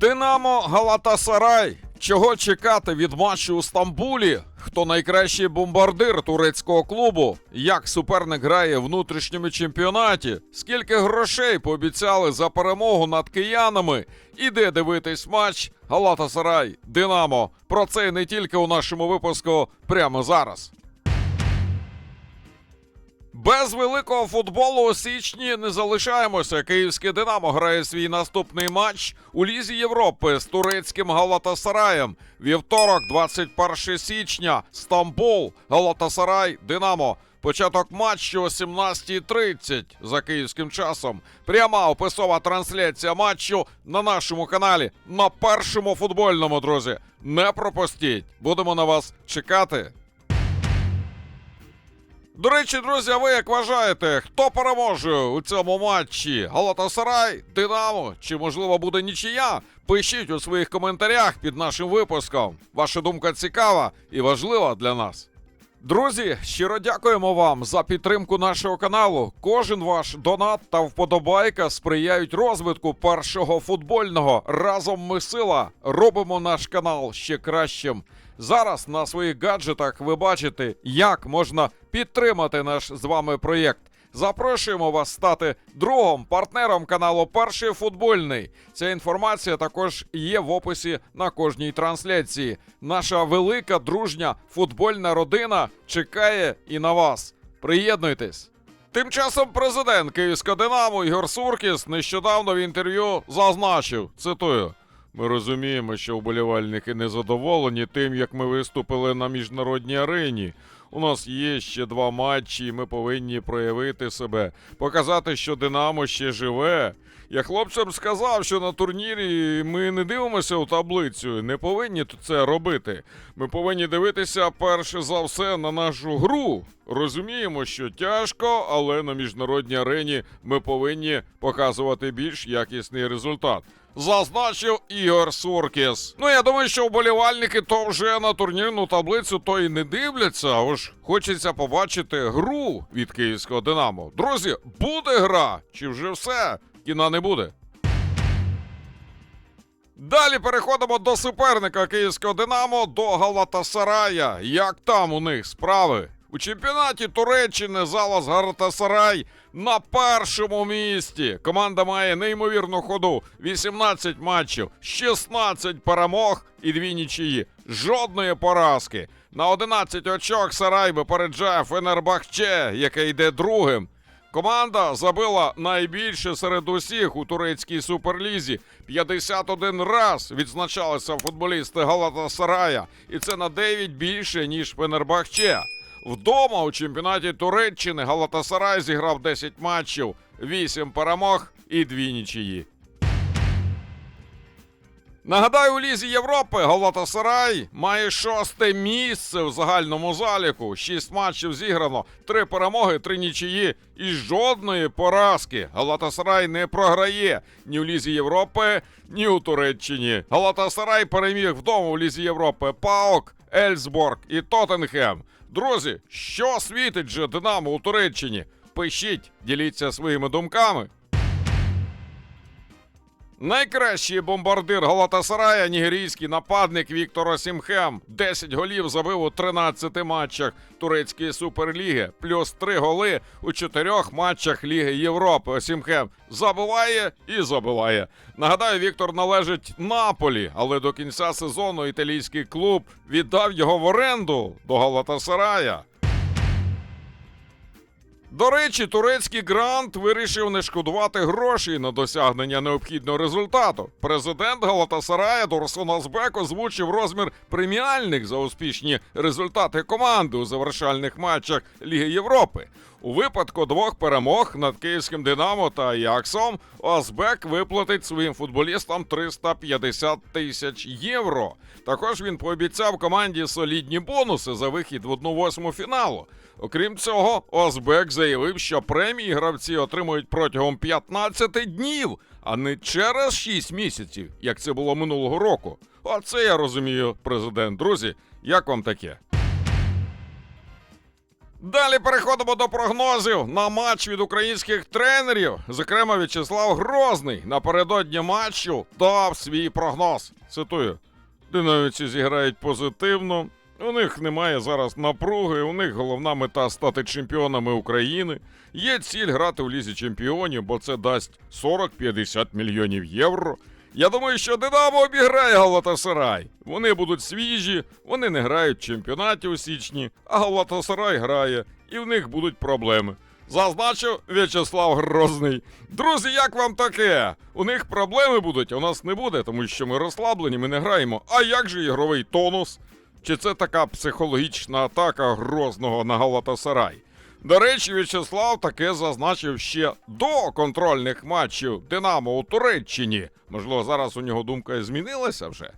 Динамо Галатасарай. Чого чекати від матчу у Стамбулі? Хто найкращий бомбардир турецького клубу? Як суперник грає в внутрішньому чемпіонаті? Скільки грошей пообіцяли за перемогу над киянами? І де дивитись матч Галатасарай Динамо? Про це не тільки у нашому випуску прямо зараз. Без великого футболу у січні не залишаємося. Київське Динамо грає свій наступний матч у Лізі Європи з турецьким Галатасараєм. Вівторок, 21 січня, Стамбул, Галатасарай, Динамо. Початок матчу о 17.30 за київським часом. Пряма описова трансляція матчу на нашому каналі на першому футбольному, друзі. Не пропустіть. Будемо на вас чекати. До речі, друзі, а ви як вважаєте, хто переможе у цьому матчі? Галатасарай, Динамо чи можливо буде нічия? Пишіть у своїх коментарях під нашим випуском. Ваша думка цікава і важлива для нас. Друзі, щиро дякуємо вам за підтримку нашого каналу. Кожен ваш донат та вподобайка сприяють розвитку першого футбольного. Разом ми сила робимо наш канал ще кращим. Зараз на своїх гаджетах ви бачите, як можна підтримати наш з вами проєкт. Запрошуємо вас стати другом партнером каналу Перший футбольний. Ця інформація також є в описі на кожній трансляції. Наша велика дружня футбольна родина чекає і на вас. Приєднуйтесь. Тим часом президент Київського Динамо Ігор Суркіс нещодавно в інтерв'ю зазначив, цитую. Ми розуміємо, що вболівальники незадоволені тим, як ми виступили на міжнародній арені. У нас є ще два матчі, і ми повинні проявити себе, показати, що Динамо ще живе. Я хлопцям сказав, що на турнірі ми не дивимося у таблицю, не повинні це робити. Ми повинні дивитися перше за все на нашу гру. Розуміємо, що тяжко, але на міжнародній арені ми повинні показувати більш якісний результат. Зазначив Ігор Суркіс. Ну я думаю, що вболівальники то вже на турнірну таблицю то і не дивляться. А ж хочеться побачити гру від київського Динамо. Друзі, буде гра? Чи вже все? Кіна не буде. Далі переходимо до суперника київського Динамо до Галатасарая. Як там у них справи? У чемпіонаті Туреччини залаз Галатасарай на першому місці. Команда має неймовірну ходу: 18 матчів, 16 перемог і дві нічиї. Жодної поразки. На 11 очок Сарай випереджає Фенербахче, яке йде другим. Команда забила найбільше серед усіх у турецькій суперлізі. 51 раз відзначалися футболісти Галатасарая, і це на 9 більше ніж Фенербахче. Вдома у чемпіонаті Туреччини Галатасарай зіграв 10 матчів, 8 перемог і 2 нічиї. Нагадаю, у Лізі Європи Галатасарай має шосте місце в загальному заліку. Шість матчів зіграно, три перемоги, три нічиї і жодної поразки. Галатасарай не програє ні в Лізі Європи, ні у Туреччині. Галатасарай переміг вдома в Лізі Європи. Паок, Ельсборг і Тоттенхем. Друзі, що світить же Динамо у Туреччині? Пишіть, діліться своїми думками. Найкращий бомбардир Галатасарая, нігерійський нападник Віктор Осімхем. 10 голів забив у 13 матчах турецької суперліги, плюс 3 голи у 4 матчах Ліги Європи. Осімхем забиває і забиває. Нагадаю, Віктор належить Наполі, але до кінця сезону італійський клуб віддав його в оренду до Галатасарая. До речі, турецький грант вирішив не шкодувати грошей на досягнення необхідного результату. Президент Галатасарая Дорсон Азбек озвучив розмір преміальних за успішні результати команди у завершальних матчах Ліги Європи. У випадку двох перемог над київським Динамо та Аяксом Азбек виплатить своїм футболістам 350 тисяч євро. Також він пообіцяв команді солідні бонуси за вихід в 1-8 фіналу. Окрім цього, Озбек заявив, що премії гравці отримують протягом 15 днів, а не через 6 місяців, як це було минулого року. Оце я розумію, президент. Друзі, як вам таке? Далі переходимо до прогнозів на матч від українських тренерів. Зокрема, В'ячеслав Грозний напередодні матчу дав свій прогноз. Цитую: динаміці зіграють позитивно. У них немає зараз напруги. У них головна мета стати чемпіонами України. Є ціль грати в лізі чемпіонів, бо це дасть 40-50 мільйонів євро. Я думаю, що Динамо обіграє Галатасарай. Вони будуть свіжі, вони не грають в чемпіонаті у січні, а Галатасарай грає, і в них будуть проблеми. Зазначив В'ячеслав Грозний. Друзі, як вам таке? У них проблеми будуть, у нас не буде, тому що ми розслаблені, ми не граємо. А як же ігровий тонус? Чи це така психологічна атака Грозного на Галатасарай? До речі, В'ячеслав таке зазначив ще до контрольних матчів Динамо у Туреччині. Можливо, зараз у нього думка і змінилася вже.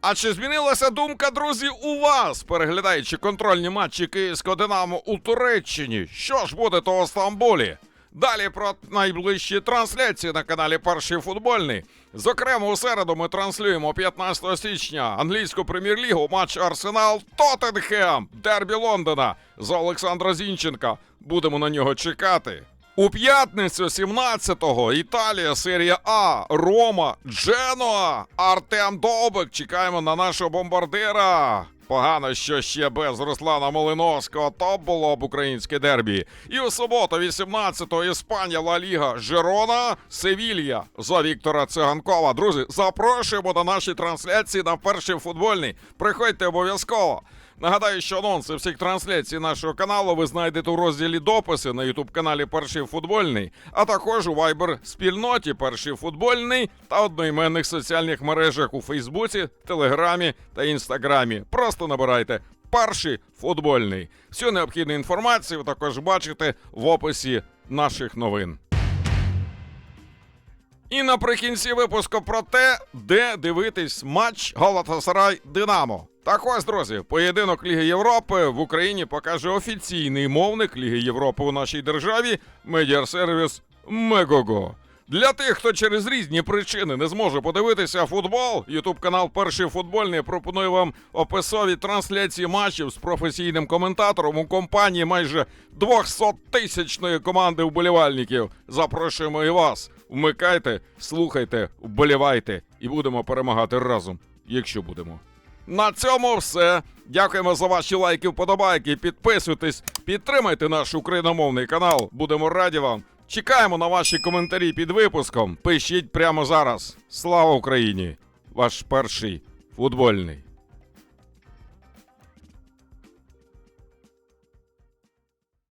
А чи змінилася думка, друзі, у вас, переглядаючи контрольні матчі Київського Динамо у Туреччині? Що ж буде того Стамбулі? Далі про найближчі трансляції на каналі Перший футбольний. Зокрема, у середу ми транслюємо 15 січня англійську прем'єр-лігу матч Арсенал Тоттенхем, Дербі Лондона за Олександра Зінченка. Будемо на нього чекати. У п'ятницю 17-го Італія, серія А, Рома, Дженуа, Артем Довбик. Чекаємо на нашого бомбардира. Погано, що ще без Руслана Малиновського то було б українське дербі. І у суботу, 18-го, Іспанія, Ла Ліга, Жерона, Севілья за Віктора Циганкова. Друзі, запрошуємо до нашої трансляції на перший футбольний. Приходьте обов'язково. Нагадаю, що анонси всіх трансляцій нашого каналу ви знайдете у розділі дописи на ютуб каналі Перший футбольний, а також у Viber спільноті Перший футбольний та одноіменних соціальних мережах у Фейсбуці, Телеграмі та Інстаграмі. Просто набирайте Перший футбольний. Всю необхідну інформацію ви також бачите в описі наших новин. І наприкінці випуску про те, де дивитись матч Галатасарай Динамо. Так ось, друзі, поєдинок Ліги Європи в Україні покаже офіційний мовник Ліги Європи у нашій державі медіасервіс Мегого. Для тих, хто через різні причини не зможе подивитися футбол, Ютуб канал Перший футбольний пропонує вам описові трансляції матчів з професійним коментатором у компанії майже 200-тисячної команди вболівальників. Запрошуємо і вас. Вмикайте, слухайте, вболівайте і будемо перемагати разом, якщо будемо. На цьому все. Дякуємо за ваші лайки, вподобайки. Підписуйтесь, підтримайте наш україномовний канал. Будемо раді вам. Чекаємо на ваші коментарі під випуском. Пишіть прямо зараз. Слава Україні! Ваш перший футбольний.